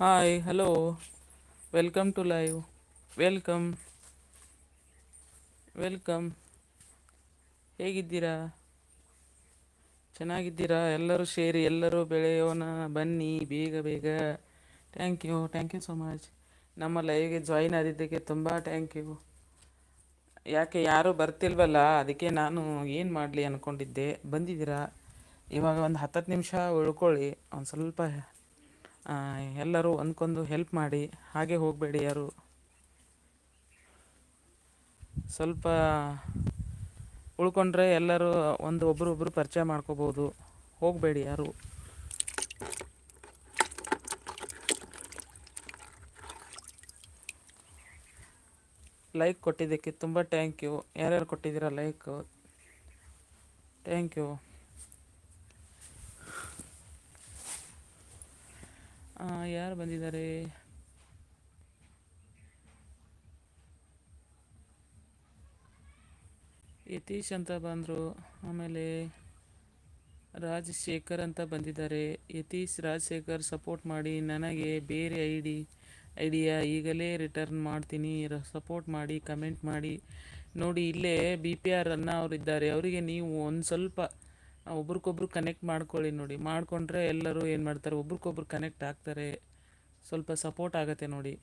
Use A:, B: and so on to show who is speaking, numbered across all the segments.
A: Hi hello welcome to live welcome welcome ಹೇಗಿದ್ದೀರಾ? ಚೆನ್ನಾಗಿದ್ದೀರಾ? ಎಲ್ಲರೂ ಸೇರಿ, ಎಲ್ಲರೂ ಬೆಳೆಯೋಣ, ಬನ್ನಿ, ಬೇಗ ಬೇಗ. Thank you thank you so much ನಮ್ಮ ಲೈವ್ಗೆ ಜಾಯಿನ್ ಆದಿದ್ದಕ್ಕೆ ತುಂಬ ಥ್ಯಾಂಕ್ ಯು ಯಾಕೆ, ಯಾರೂ ಬರ್ತಿಲ್ವಲ್ಲ? ಅದಕ್ಕೆ ನಾನು ಏನು ಮಾಡಲಿ ಅಂದ್ಕೊಂಡಿದ್ದೆ ಬಂದಿದ್ದೀರಾ? ಇವಾಗ ಒಂದು ಹತ್ತತ್ತು ನಿಮಿಷ ಉಳ್ಕೊಳ್ಳಿ. ಒಂದು ಸ್ವಲ್ಪ ಎಲ್ಲರೂ ಒಂದ್ಕೊಂದು ಹೆಲ್ಪ್ ಮಾಡಿ, ಹಾಗೆ ಹೋಗಬೇಡಿ ಯಾರು. ಸ್ವಲ್ಪ ಉಳ್ಕೊಂಡ್ರೆ ಎಲ್ಲರೂ ಒಂದು ಒಬ್ರು ಒಬ್ರು ಪರಿಚಯ ಮಾಡ್ಕೋಬೋದು. ಹೋಗಬೇಡಿ ಯಾರು. ಲೈಕ್ ಕೊಟ್ಟಿದ್ದಕ್ಕೆ ತುಂಬ ಥ್ಯಾಂಕ್ ಯು ಯಾರ್ಯಾರು ಕೊಟ್ಟಿದ್ದೀರಾ ಲೈಕ್ ಥ್ಯಾಂಕ್ ಯು ಯಾರು ಬಂದಿದ್ದಾರೆ? ಯತೀಶ್ ಅಂತ ಬಂದರು, ಆಮೇಲೆ ರಾಜಶೇಖರ್ ಅಂತ ಬಂದಿದ್ದಾರೆ. ಯತೀಶ್, ರಾಜಶೇಖರ್ ಸಪೋರ್ಟ್ ಮಾಡಿ, ನನಗೆ ಬೇರೆ ಐ ಡಿ ಐಡಿಯಾ ಈಗಲೇ ರಿಟರ್ನ್ ಮಾಡ್ತೀನಿ. ಸಪೋರ್ಟ್ ಮಾಡಿ ಕಮೆಂಟ್ ಮಾಡಿ. ನೋಡಿ, ಇಲ್ಲೇ ಬಿ ಪಿ ಆರ್ ಅನ್ನ ಅವರಿದ್ದಾರೆ. ಅವರಿಗೆ ನೀವು ಒಂದು ಸ್ವಲ್ಪ ಒಬ್ರಿಗೊಬ್ರು ಕನೆಕ್ಟ್ ಮಾಡ್ಕೊಳ್ಳಿ ನೋಡಿ. ಮಾಡಿಕೊಂಡ್ರೆ ಎಲ್ಲರೂ ಏನು ಮಾಡ್ತಾರೆ? ಒಬ್ರಿಗೊಬ್ರು ಕನೆಕ್ಟ್ ಆಗ್ತಾರೆ. ಸ್ವಲ್ಪ ಸಪೋರ್ಟ್ ಆಗುತ್ತೆ ನೋಡಿ.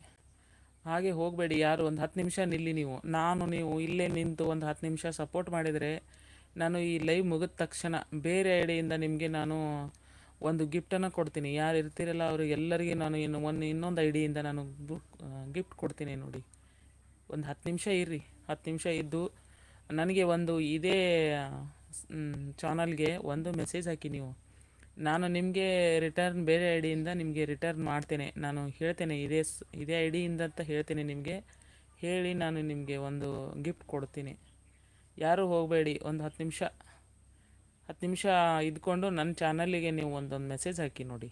A: ಹಾಗೆ ಹೋಗಬೇಡಿ ಯಾರು, ಒಂದು ಹತ್ತು ನಿಮಿಷ ನಿಲ್ಲಿ ನೀವು. ನಾನು, ನೀವು ಇಲ್ಲೇ ನಿಂತು ಒಂದು ಹತ್ತು ನಿಮಿಷ ಸಪೋರ್ಟ್ ಮಾಡಿದರೆ ನಾನು ಈ ಲೈವ್ ಮುಗಿದ ತಕ್ಷಣ ಬೇರೆ ಐಡಿಯಿಂದ ನಿಮಗೆ ನಾನು ಒಂದು ಗಿಫ್ಟನ್ನು ಕೊಡ್ತೀನಿ. ಯಾರು ಇರ್ತೀರಲ್ಲ ಅವರಿಗೆಲ್ಲರಿಗೆ ನಾನು ಇನ್ನು ಒಂದು, ಇನ್ನೊಂದು ಐಡಿಯಿಂದ ನಾನು ಗಿಫ್ಟ್ ಕೊಡ್ತೀನಿ ನೋಡಿ. ಒಂದು ಹತ್ತು ನಿಮಿಷ ಇರ್ರಿ. ಹತ್ತು ನಿಮಿಷ ಇದ್ದು ನನಗೆ ಒಂದು ಇದೇ ಚಾನಲ್ಗೆ ಒಂದು ಮೆಸೇಜ್ ಹಾಕಿ ನೀವು. ನಾನು ನಿಮಗೆ ರಿಟರ್ನ್ ಬೇರೆ ಐ ಡಿಯಿಂದ ನಿಮಗೆ ರಿಟರ್ನ್ ಮಾಡ್ತೇನೆ. ನಾನು ಹೇಳ್ತೇನೆ, ಇದೇ ಇದೇ ಐ ಡಿಯಿಂದ ಅಂತ ಹೇಳ್ತೇನೆ ನಿಮಗೆ. ಹೇಳಿ ನಾನು ನಿಮಗೆ ಒಂದು ಗಿಫ್ಟ್ ಕೊಡ್ತೀನಿ. ಯಾರೂ ಹೋಗಬೇಡಿ, ಒಂದು ಹತ್ತು ನಿಮಿಷ ಹತ್ತು ನಿಮಿಷ ಇದ್ಕೊಂಡು ನನ್ನ ಚಾನಲ್ಲಿಗೆ ನೀವು ಒಂದೊಂದು ಮೆಸೇಜ್ ಹಾಕಿ ನೋಡಿ.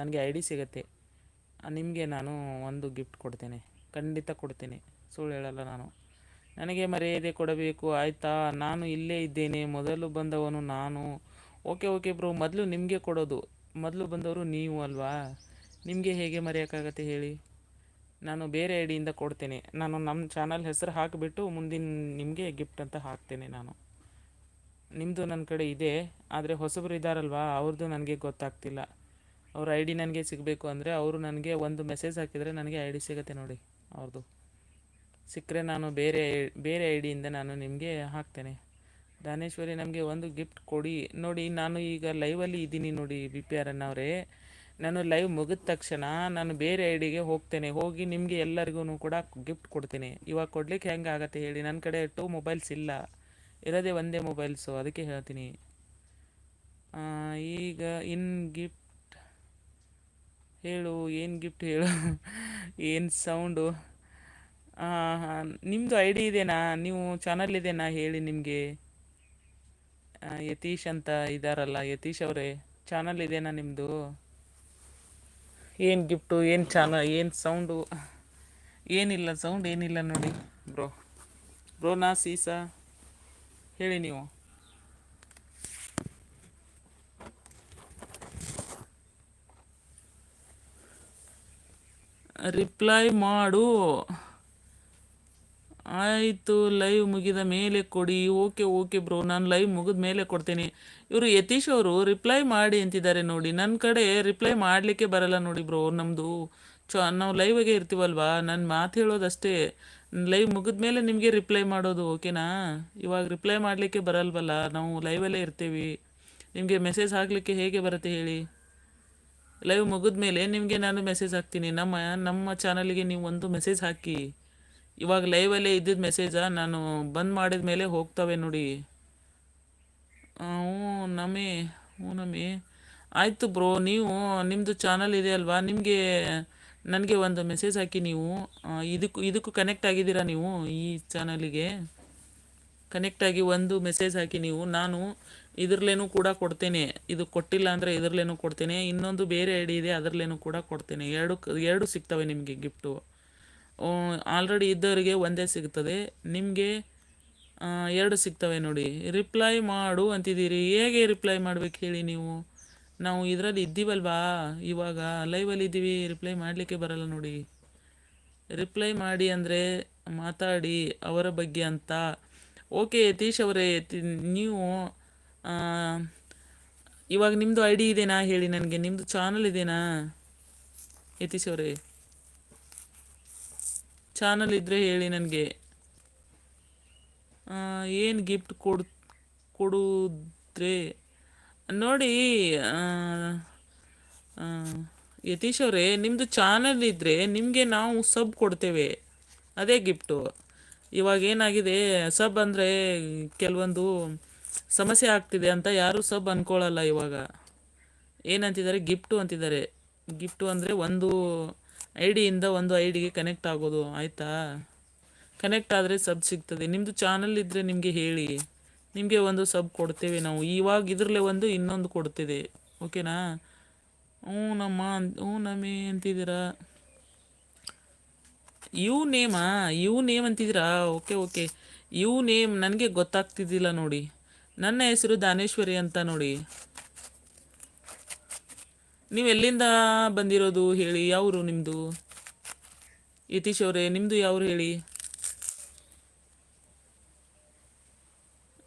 A: ನನಗೆ ಐ ಡಿ ಸಿಗುತ್ತೆ. ನಿಮಗೆ ನಾನು ಒಂದು ಗಿಫ್ಟ್ ಕೊಡ್ತೇನೆ. ಖಂಡಿತ ಕೊಡ್ತೀನಿ. ಸುಳ್ಳು ಹೇಳಲ್ಲ ನಾನು. ನನಗೆ ಮರ್ಯಾದೆ ಕೊಡಬೇಕು, ಆಯಿತಾ? ನಾನು ಇಲ್ಲೇ ಇದ್ದೇನೆ, ಮೊದಲು ಬಂದವನು ನಾನು. ಓಕೆ ಓಕೆ ಬ್ರೋ, ಮೊದಲು ನಿಮಗೆ ಕೊಡೋದು. ಮೊದಲು ಬಂದವರು ನೀವು ಅಲ್ವಾ? ನಿಮಗೆ ಹೇಗೆ ಮರೆಯೋಕ್ಕಾಗತ್ತೆ ಹೇಳಿ. ನಾನು ಬೇರೆ ಐಡಿಯಿಂದ ಡಿಯಿಂದ ಕೊಡ್ತೇನೆ. ನಾನು ನಮ್ಮ ಚಾನಲ್ ಹೆಸರು ಹಾಕಿಬಿಟ್ಟು ಮುಂದಿನ ನಿಮಗೆ ಗಿಫ್ಟ್ ಅಂತ ಹಾಕ್ತೇನೆ ನಾನು. ನಿಮ್ಮದು ನನ್ನ ಕಡೆ ಇದೆ, ಆದರೆ ಹೊಸಬರು ಇದ್ದಾರಲ್ವಾ ಅವ್ರದ್ದು ನನಗೆ ಗೊತ್ತಾಗ್ತಿಲ್ಲ. ಅವ್ರ ಐ ಡಿ ನನಗೆ ಸಿಗಬೇಕು ಅಂದರೆ ಅವರು ನನಗೆ ಒಂದು ಮೆಸೇಜ್ ಹಾಕಿದರೆ ನನಗೆ ಐ ಡಿ ಸಿಗುತ್ತೆ ನೋಡಿ ಅವ್ರದ್ದು ಸಿಕ್ಕರೆ ನಾನು ಬೇರೆ ಬೇರೆ ಐ ಡಿಯಿಂದ ನಾನು ನಿಮಗೆ ಹಾಕ್ತೇನೆ. ದಾನೇಶ್ವರಿ ನಮಗೆ ಒಂದು ಗಿಫ್ಟ್ ಕೊಡಿ. ನೋಡಿ, ನಾನು ಈಗ ಲೈವಲ್ಲಿ ಇದ್ದೀನಿ ನೋಡಿ ಬಿ ಪಿ ಆರ್ ಅನ್ನವರೇ ನಾನು ಲೈವ್ ಮುಗಿದ ತಕ್ಷಣ ನಾನು ಬೇರೆ ಐ ಡಿಗೆ ಹೋಗ್ತೇನೆ. ಹೋಗಿ ನಿಮಗೆ ಎಲ್ಲರಿಗೂ ಕೂಡ ಗಿಫ್ಟ್ ಕೊಡ್ತೀನಿ. ಇವಾಗ ಕೊಡ್ಲಿಕ್ಕೆ ಹೆಂಗೆ ಆಗುತ್ತೆ ಹೇಳಿ. ನನ್ನ ಕಡೆ ಟೂ ಮೊಬೈಲ್ಸ್ ಇಲ್ಲ. ಇರೋದೇ ಒಂದೇ ಮೊಬೈಲ್ಸು ಅದಕ್ಕೆ ಹೇಳ್ತೀನಿ. ಈಗ ಇನ್ ಗಿಫ್ಟ್ ಹೇಳು, ಏನು ಗಿಫ್ಟ್ ಹೇಳು? ಏನು ಸೌಂಡು ನಿಮ್ಮದು ಐ ಡಿ ಇದೆನಾ? ನೀವು ಚಾನಲ್ ಇದೆನಾ ಹೇಳಿ ನಿಮಗೆ? ಯತೀಶ್ ಅಂತ ಇದ್ದಾರಲ್ಲ ಯತೀಶ್ ಅವರೇ ಚಾನಲ್ ಇದೆನಾ ನಿಮ್ಮದು ಏನು ಗಿಫ್ಟು ಏನು ಚಾನ ಏನು ಸೌಂಡು ಏನಿಲ್ಲ ಸೌಂಡ್ ಏನಿಲ್ಲ ನೋಡಿ ಬ್ರೋ. ಬ್ರೋ, ನಾ ಸೀಸಾ. ಹೇಳಿ ನೀವು. ರಿಪ್ಲೈ ಮಾಡು. ಆಯಿತು ಲೈವ್ ಮುಗಿದ ಮೇಲೆ ಕೊಡಿ. ಓಕೆ ಓಕೆ ಬ್ರೋ ನಾನು ಲೈವ್ ಮುಗಿದ ಮೇಲೆ ಕೊಡ್ತೀನಿ. ಇವರು ಯತೀಶ್ ಅವರು ರಿಪ್ಲೈ ಮಾಡಿ ಅಂತಿದ್ದಾರೆ ನೋಡಿ. ನನ್ನ ಕಡೆ ರಿಪ್ಲೈ ಮಾಡಲಿಕ್ಕೆ ಬರಲ್ಲ ನೋಡಿ ಬ್ರೋ ನಮ್ಮದು ಚ, ನಾವು ಲೈವಾಗೆ ಇರ್ತೀವಲ್ವಾ? ನನ್ನ ಮಾತು ಹೇಳೋದಷ್ಟೇ. ಲೈವ್ ಮುಗಿದ ಮೇಲೆ ನಿಮಗೆ ರಿಪ್ಲೈ ಮಾಡೋದು ಓಕೆನಾ ಇವಾಗ ರಿಪ್ಲೈ ಮಾಡಲಿಕ್ಕೆ ಬರಲ್ವಲ್ಲ? ನಾವು ಲೈವಲ್ಲೇ ಇರ್ತೀವಿ. ನಿಮಗೆ ಮೆಸೇಜ್ ಹಾಕಲಿಕ್ಕೆ ಹೇಗೆ ಬರುತ್ತೆ ಹೇಳಿ? ಲೈವ್ ಮುಗಿದ ಮೇಲೆ ನಿಮಗೆ ನಾನು ಮೆಸೇಜ್ ಹಾಕ್ತೀನಿ. ನಮ್ಮ ನಮ್ಮ ಚಾನಲಿಗೆ ನೀವು ಒಂದು ಮೆಸೇಜ್ ಹಾಕಿ. ಇವಾಗ ಲೈವಲ್ಲೇ ಇದ್ದಿದ್ದ ಮೆಸೇಜ ನಾನು ಬಂದ್ ಮಾಡಿದ ಮೇಲೆ ಹೋಗ್ತವೆ ನೋಡಿ. ಹ್ಞೂ ನಮಿ ಹ್ಞೂ ನಮಿ ಆಯಿತು ಬ್ರೋ ನೀವು ನಿಮ್ಮದು ಚಾನಲ್ ಇದೆ ಅಲ್ವಾ? ನಿಮಗೆ ನನಗೆ ಒಂದು ಮೆಸೇಜ್ ಹಾಕಿ ನೀವು. ಇದಕ್ಕೂ ಇದಕ್ಕೂ ಕನೆಕ್ಟ್ ಆಗಿದ್ದೀರಾ ನೀವು ಈ ಚಾನಲಿಗೆ ಕನೆಕ್ಟ್ ಆಗಿ ಒಂದು ಮೆಸೇಜ್ ಹಾಕಿ ನೀವು. ನಾನು ಇದ್ರಲ್ಲೇನೂ ಕೂಡ ಕೊಡ್ತೇನೆ. ಇದು ಕೊಟ್ಟಿಲ್ಲ ಅಂದರೆ ಇದರಲ್ಲೇನೂ ಕೊಡ್ತೇನೆ. ಇನ್ನೊಂದು ಬೇರೆ ಐಡಿ ಇದೆ, ಅದರಲ್ಲೇನೂ ಕೂಡ ಕೊಡ್ತೇನೆ. ಎರಡು ಎರಡು ಸಿಗ್ತವೆ ನಿಮಗೆ ಗಿಫ್ಟು ಆಲ್ರೆಡಿ ಇದ್ದವರಿಗೆ ಒಂದೇ ಸಿಗ್ತದೆ. ನಿಮಗೆ ಎರಡು ಸಿಗ್ತವೆ ನೋಡಿ. ರಿಪ್ಲೈ ಮಾಡು ಅಂತಿದ್ದೀರಿ. ಹೇಗೆ ರಿಪ್ಲೈ ಮಾಡ್ಬೇಕು ಹೇಳಿ ನೀವು? ನಾವು ಇದರಲ್ಲಿ ಇದ್ದೀವಲ್ವಾ? ಇವಾಗ ಲೈವಲ್ಲಿ ಇದ್ದೀವಿ. ರಿಪ್ಲೈ ಮಾಡಲಿಕ್ಕೆ ಬರಲ್ಲ ನೋಡಿ. ರಿಪ್ಲೈ ಮಾಡಿ ಅಂದರೆ ಮಾತಾಡಿ ಅವರ ಬಗ್ಗೆ ಅಂತ. ಓಕೆ ಯತೀಶ್ ಅವರೇ ನೀವು ಇವಾಗ ನಿಮ್ಮದು ಐ ಡಿ ಇದೆನಾ ಹೇಳಿ ನನಗೆ? ನಿಮ್ಮದು ಚಾನಲ್ ಇದೆಯಾ ಯತೀಶ್ ಅವರೇ. ಚಾನಲ್ ಇದ್ದರೆ ಹೇಳಿ ನನಗೆ. ಏನು ಗಿಫ್ಟ್ ಕೊಡ್, ಕೊಡಿದ್ರೆ? ನೋಡಿ ಯತೀಶ್ ಅವರೇ ನಿಮ್ಮದು ಚಾನಲ್ ಇದ್ದರೆ ನಿಮಗೆ ನಾವು ಸಬ್ ಕೊಡ್ತೇವೆ. ಅದೇ ಗಿಫ್ಟು ಇವಾಗ ಏನಾಗಿದೆ ಸಬ್ ಅಂದರೆ ಕೆಲವೊಂದು ಸಮಸ್ಯೆ ಆಗ್ತಿದೆ ಅಂತ ಯಾರೂ ಸಬ್ ಅಂದ್ಕೊಳ್ಳಲ್ಲ ಇವಾಗ. ಏನಂತಿದ್ದಾರೆ? ಗಿಫ್ಟು ಅಂತಿದ್ದಾರೆ. ಗಿಫ್ಟು ಅಂದರೆ ಒಂದು ಐ ಡಿಯಿಂದ ಒಂದು ಐ ಡಿಗೆ ಕನೆಕ್ಟ್ ಆಗೋದು ಆಯಿತಾ? ಕನೆಕ್ಟ್ ಆದರೆ ಸಬ್ ಸಿಗ್ತದೆ. ನಿಮ್ಮದು ಚಾನಲ್ ಇದ್ದರೆ ನಿಮಗೆ ಹೇಳಿ. ನಿಮಗೆ ಒಂದು ಸಬ್ ಕೊಡ್ತೇವೆ ನಾವು. ಇವಾಗ ಇದರಲ್ಲೇ ಒಂದು ಇನ್ನೊಂದು ಕೊಡ್ತಿದೆ. ಓಕೆನಾ ಹ್ಞೂ ನಮ್ಮ ಹ್ಞೂ ನಮ್ಮೇ ಅಂತಿದ್ದೀರಾ? ಇವು ನೇಮಾ ಇವು ನೇಮ್ ಅಂತಿದ್ದೀರಾ? ಓಕೆ ಓಕೆ ಇವು ನೇಮ್ ನನಗೆ ಗೊತ್ತಾಗ್ತಿದ್ದಿಲ್ಲ ನೋಡಿ. ನನ್ನ ಹೆಸರು ದಾನೇಶ್ವರಿ ಅಂತ ನೋಡಿ. ನೀವು ಎಲ್ಲಿಂದ ಬಂದಿರೋದು ಹೇಳಿ, ಯಾವರು ನಿಮ್ಮದು ಯತೀಶ್ ಅವರೇ ನಿಮ್ಮದು ಯಾವ್ರು ಹೇಳಿ?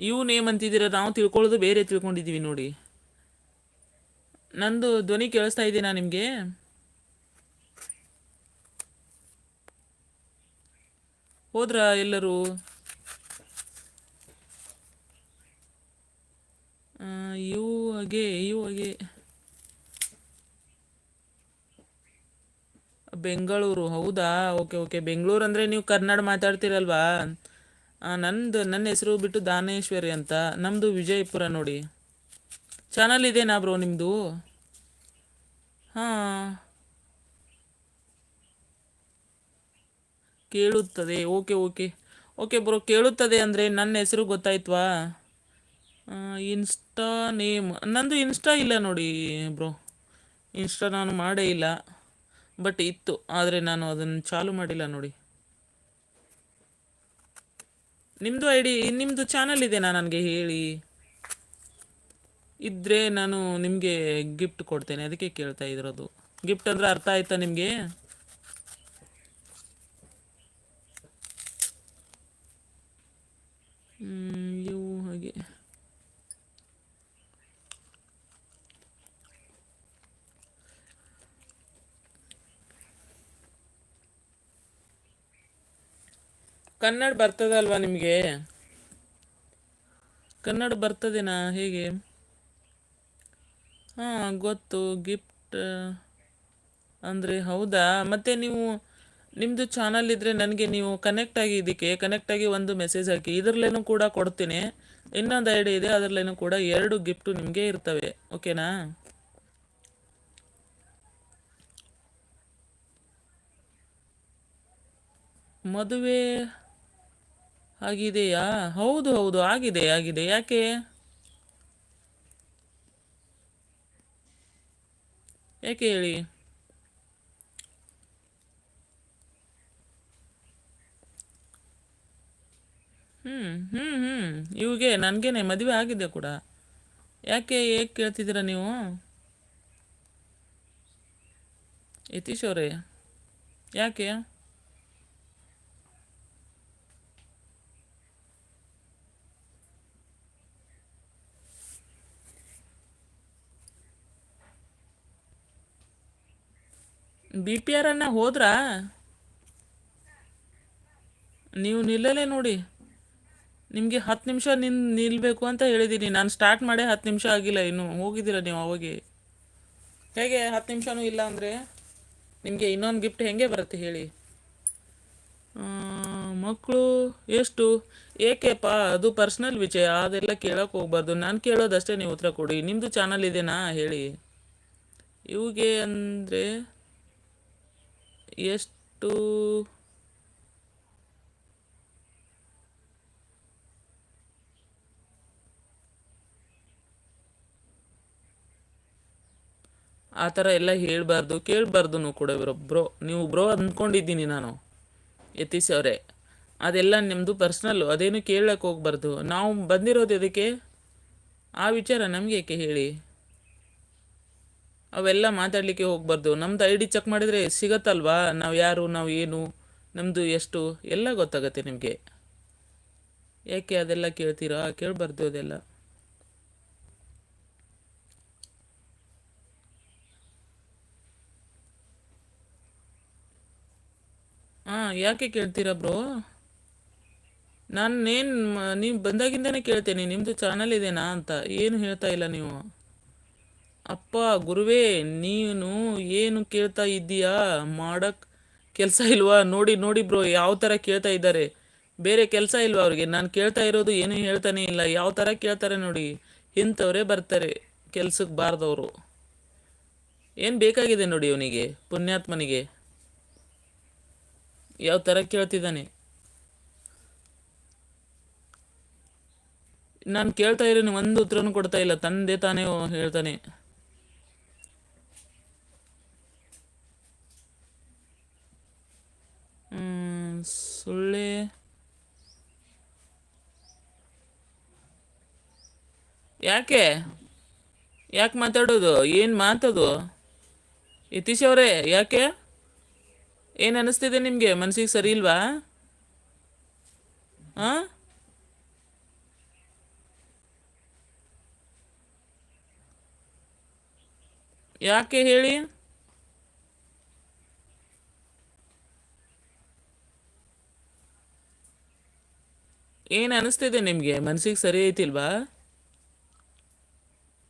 A: ಇವು ನೇಮ್ ಅಂತಿದ್ದೀರ, ನಾವು ತಿಳ್ಕೊಳ್ಳೋದು ಬೇರೆ ತಿಳ್ಕೊಂಡಿದ್ದೀವಿ ನೋಡಿ. ನಂದು ಧ್ವನಿ ಕೇಳಿಸ್ತಾ ಇದ್ದೀನಾ ನಿಮಗೆ? ಹೋದ್ರ ಎಲ್ಲರೂ? ಇವು ಹಾಗೆ ಇವು ಹಾಗೆ ಬೆಂಗಳೂರು, ಹೌದಾ? Okay okay. ಬೆಂಗಳೂರು ಅಂದರೆ ನೀವು ಕನ್ನಡ ಮಾತಾಡ್ತೀರಲ್ವಾ? ನಂದು, ನನ್ನ ಹೆಸರು ಬಿಟ್ಟು ದಾನೇಶ್ವರಿ ಅಂತ. ನಮ್ಮದು ವಿಜಯಪುರ ನೋಡಿ. ಚಾನಲ್ ಇದೇನಾ ಬ್ರೋ ನಿಮ್ಮದು ಹಾಂ. ಕೇಳುತ್ತದೆ. Okay okay. ಓಕೆ ಬ್ರೋ ಕೇಳುತ್ತದೆ ಅಂದರೆ ನನ್ನ ಹೆಸರು ಗೊತ್ತಾಯ್ತವಾ? ಇನ್ಸ್ಟಾ ನೇಮ್ ನಂದು ಇನ್ಸ್ಟಾ ಇಲ್ಲ ನೋಡಿ ಬ್ರೋ ಇನ್ಸ್ಟಾ ನಾನು ಮಾಡೇ ಇಲ್ಲ. ಬಟ್ ಇತ್ತು. ಆದರೆ ನಾನು ಅದನ್ನು ಚಾಲು ಮಾಡಿಲ್ಲ ನೋಡಿ. ನಿಮ್ಮದು ಐ ಡಿ ನಿಮ್ಮದು ಚಾನಲ್ ಇದೆನಾ ನನಗೆ ಹೇಳಿ? ಇದ್ದರೆ ನಾನು ನಿಮಗೆ ಗಿಫ್ಟ್ ಕೊಡ್ತೇನೆ. ಅದಕ್ಕೆ ಕೇಳ್ತಾ ಇರೋದು. ಗಿಫ್ಟ್ ಅಂದರೆ ಅರ್ಥ ಆಯ್ತಾ ನಿಮಗೆ? ಇವು ಹಾಗೆ ಕನ್ನಡ ಬರ್ತದಲ್ವಾ ನಿಮಗೆ? ಕನ್ನಡ ಬರ್ತದೇನಾ ಹೇಗೆ? ಹಾಂ, ಗೊತ್ತು. ಗಿಫ್ಟ್, ಅಂದರೆ ಹೌದಾ? ಮತ್ತು ನೀವು ನಿಮ್ಮದು ಚಾನಲ್ ಇದ್ದರೆ ನನಗೆ ನೀವು ಕನೆಕ್ಟ್ ಆಗಿ ಇದಕ್ಕೆ ಕನೆಕ್ಟ್ ಆಗಿ ಒಂದು ಮೆಸೇಜ್ ಹಾಕಿ. ಇದರಲ್ಲೇನೂ ಕೂಡ ಕೊಡ್ತೀನಿ. ಇನ್ನೊಂದು ಐಡಿ ಇದೆ, ಅದರಲ್ಲೇನೂ ಕೂಡ ಎರಡು ಗಿಫ್ಟು ನಿಮಗೆ ಇರ್ತವೆ. ಓಕೆನಾ ಮದುವೆ ಆಗಿದೆಯಾ ಹೌದು ಹೌದು, ಆಗಿದೆ ಆಗಿದೆ. ಯಾಕೆ? ಯಾಕೆ ಹೇಳಿ? ಹ್ಮ್ ಹ್ಮ್ ಹ್ಮ್. ಇವ್ಗೆ ನನಗೇನೆ ಮದುವೆ ಆಗಿದೆ ಕೂಡ. ಯಾಕೆ ಹೇಗೆ ಕೇಳ್ತಿದ್ದೀರಾ ನೀವು? ಯತೀಶ್ ಅವರೇ, ಯಾಕೆ? ಬಿ ಪಿ ಅನ್ನ ಹೋದ್ರಾ? ನೀವು ನಿಲ್ಲಲೇ ನೋಡಿ. ನಿಮಗೆ ಹತ್ತು ನಿಮಿಷ ನಿನ್ ನಿಲ್ಲಬೇಕು ಅಂತ ಹೇಳಿದ್ದೀನಿ ನಾನು ಸ್ಟಾರ್ಟ್ ಮಾಡೇ ಹತ್ತು ನಿಮಿಷ ಆಗಿಲ್ಲ ಇನ್ನು. ಹೋಗಿದ್ದೀರ ನೀವು ಅವಾಗೆ? ಹೇಗೆ ಹತ್ತು ನಿಮಿಷನೂ ಇಲ್ಲ ಅಂದರೆ? ನಿಮಗೆ ಇನ್ನೊಂದು ಗಿಫ್ಟ್ ಹೆಂಗೆ ಬರುತ್ತೆ ಹೇಳಿ? ಮಕ್ಕಳು ಎಷ್ಟು? ಏಕೆಪ್ಪ, ಅದು ಪರ್ಸ್ನಲ್ ವಿಷಯ ಅದೆಲ್ಲ ಕೇಳೋಕೆ ಹೋಗ್ಬಾರ್ದು. ನಾನು ಕೇಳೋದಷ್ಟೇ ನೀವು ಉತ್ತರ ಕೊಡಿ. ನಿಮ್ಮದು ಚಾನಲ್ ಇದೆನಾ ಹೇಳಿ? ಇವಿಗೆ ಅಂದರೆ ಎಷ್ಟು ಆ ಥರ ಎಲ್ಲ ಹೇಳಬಾರ್ದು ಕೇಳಬಾರ್ದು ಕೂಡ ಇವರು ಬ್ರೋ. ನೀವು ಬ್ರೋ ಅಂದ್ಕೊಂಡಿದ್ದೀನಿ ನಾನು, ಯತೀಶ್ ಅವರೇ. ಅದೆಲ್ಲ ನಿಮ್ಮದು ಪರ್ಸ್ನಲ್ಲು ಅದೇನು ಕೇಳಕ್ಕೆ ಹೋಗ್ಬಾರ್ದು. ನಾವು ಬಂದಿರೋದು ಇದಕ್ಕೆ ಆ ವಿಚಾರ ನಮಗೆ ಹೇಳಿ? ಅವೆಲ್ಲ ಮಾತಾಡಲಿಕ್ಕೆ ಹೋಗ್ಬಾರ್ದು. ನಮ್ದು ಐ ಡಿ ಚೆಕ್ ಮಾಡಿದರೆ ಸಿಗತ್ತಲ್ವಾ? ನಾವು ಯಾರು, ನಾವು ಏನು ನಮ್ಮದು ಎಷ್ಟು, ಎಲ್ಲ ಗೊತ್ತಾಗತ್ತೆ ನಿಮಗೆ. ಯಾಕೆ ಅದೆಲ್ಲ ಕೇಳ್ತೀರಾ? ಕೇಳಬಾರ್ದು ಅದೆಲ್ಲ. ಹಾಂ ಯಾಕೆ ಕೇಳ್ತೀರಾ ಬ್ರೋ? ನಾನು ಏನು ನೀವು ಬಂದಾಗಿಂದನೇ ಕೇಳ್ತೇನೆ ನಿಮ್ಮದು ಚಾನಲ್ ಇದೆನಾ ಅಂತ. ಏನು ಹೇಳ್ತಾ ಇಲ್ಲ ನೀವು? ಅಪ್ಪ, ಗುರುವೇ, ನೀನು ಏನು ಕೇಳ್ತಾ ಇದ್ದೀಯಾ? ಮಾಡಕ್ ಕೆಲಸ ಇಲ್ವಾ? ನೋಡಿ ನೋಡಿ ಬ್ರೋ, ಯಾವ ಥರ ಕೇಳ್ತಾ ಇದ್ದಾರೆ. ಬೇರೆ ಕೆಲಸ ಇಲ್ವಾ ಅವ್ರಿಗೆ? ನಾನು ಕೇಳ್ತಾ ಇರೋದು ಏನು ಹೇಳ್ತಾನೆ ಇಲ್ಲ. ಯಾವ ಥರ ಕೇಳ್ತಾರೆ ನೋಡಿ. ಇಂಥವರೇ ಬರ್ತಾರೆ ಕೆಲ್ಸಕ್ಕೆ ಬಾರ್ದವರು. ಏನು ಬೇಕಾಗಿದೆ ನೋಡಿ ಅವನಿಗೆ, ಪುಣ್ಯಾತ್ಮನಿಗೆ? ಯಾವ ಥರ ಕೇಳ್ತಿದ್ದಾನೆ? ನಾನು ಕೇಳ್ತಾ ಇರೋನು ಒಂದು ಉತ್ತರನೂ ಕೊಡ್ತಾ ಇಲ್ಲ. ತಂದೆ ತಾನೇ ಹೇಳ್ತಾನೆ. ಸುಳ್ಳೆ ಯಾಕೆ? ಯಾಕೆ ಮಾತಾಡೋದು? ಏನು ಮಾತದು? ಯತೀಶ್ ಅವರೇ ಯಾಕೆ? ಏನು ಅನ್ನಿಸ್ತಿದೆ ನಿಮಗೆ? ಮನಸ್ಸಿಗೆ ಸರಿ ಇಲ್ವಾ? ಹಾಂ ಯಾಕೆ ಹೇಳಿ? ಏನು ಅನಿಸ್ತಿದೆ ನಿಮಗೆ? ಮನಸ್ಸಿಗೆ ಸರಿ ಐತಿಲ್ವಾ?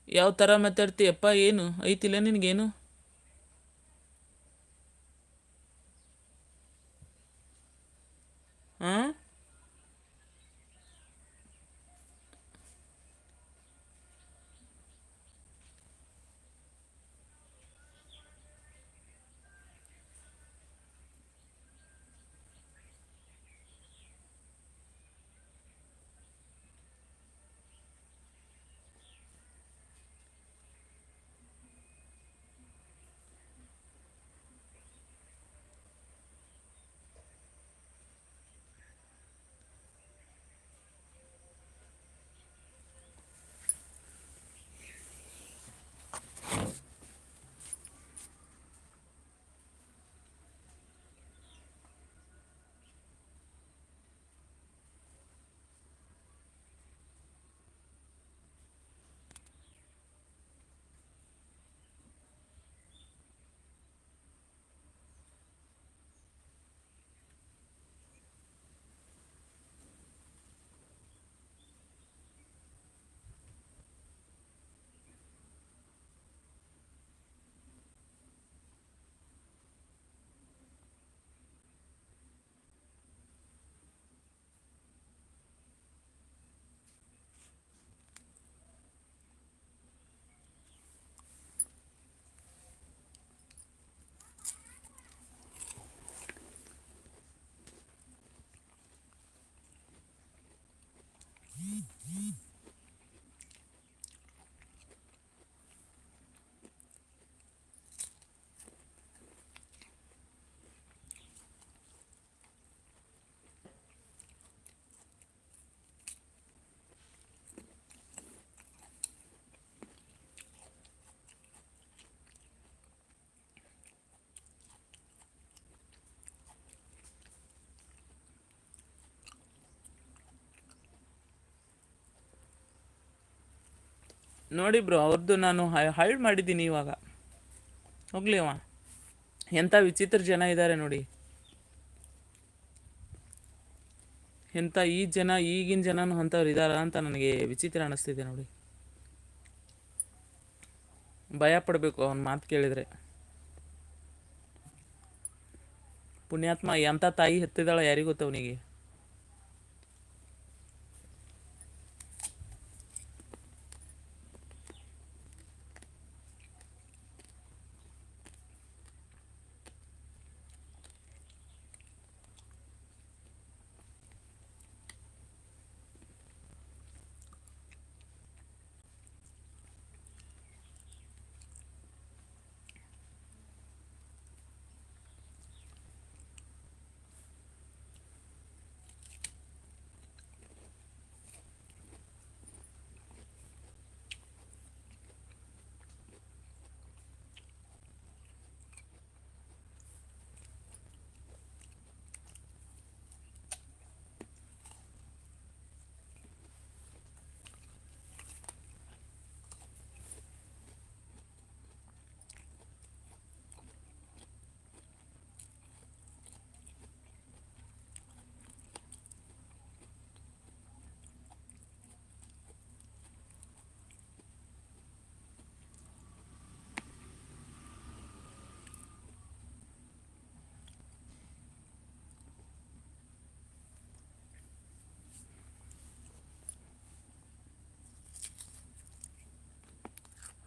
A: ಯಾವ ಥರ ಮಾತಾಡ್ತೀಯಪ್ಪ ಏನು? ಐತಿಲ್ಲ ನಿನಗೇನು? ನೋಡಿ ಬ್ರೋ ಅವ್ರದ್ದು ನಾನು ಹೈಡ್ ಮಾಡಿದ್ದೀನಿ ಇವಾಗ. ಹೋಗ್ಲಿ ಅವ ಎಂಥ ವಿಚಿತ್ರ ಜನ ಇದ್ದಾರೆ ನೋಡಿ. ಎಂಥ ಈ ಜನ, ಈಗಿನ ಜನನು ಅಂಥವ್ರು ಇದ್ದಾರ ಅಂತ ನನಗೆ ವಿಚಿತ್ರ ಅನ್ನಿಸ್ತಿದೆ ನೋಡಿ. ಭಯ ಪಡಬೇಕು ಅವನ ಮಾತು ಕೇಳಿದರೆ. ಪುಣ್ಯಾತ್ಮ ಎಂಥ ತಾಯಿ ಹತ್ತಿದಾಳ ಯಾರಿಗೂ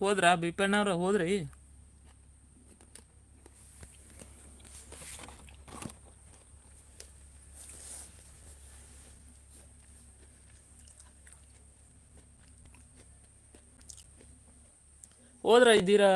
A: ಹೋದ್ರಾ? ಬಿಪಣ್ಣವ್ರ ಹೋದ್ರಿ? ಹೋದ್ರ ಇದ್ದೀರಾ?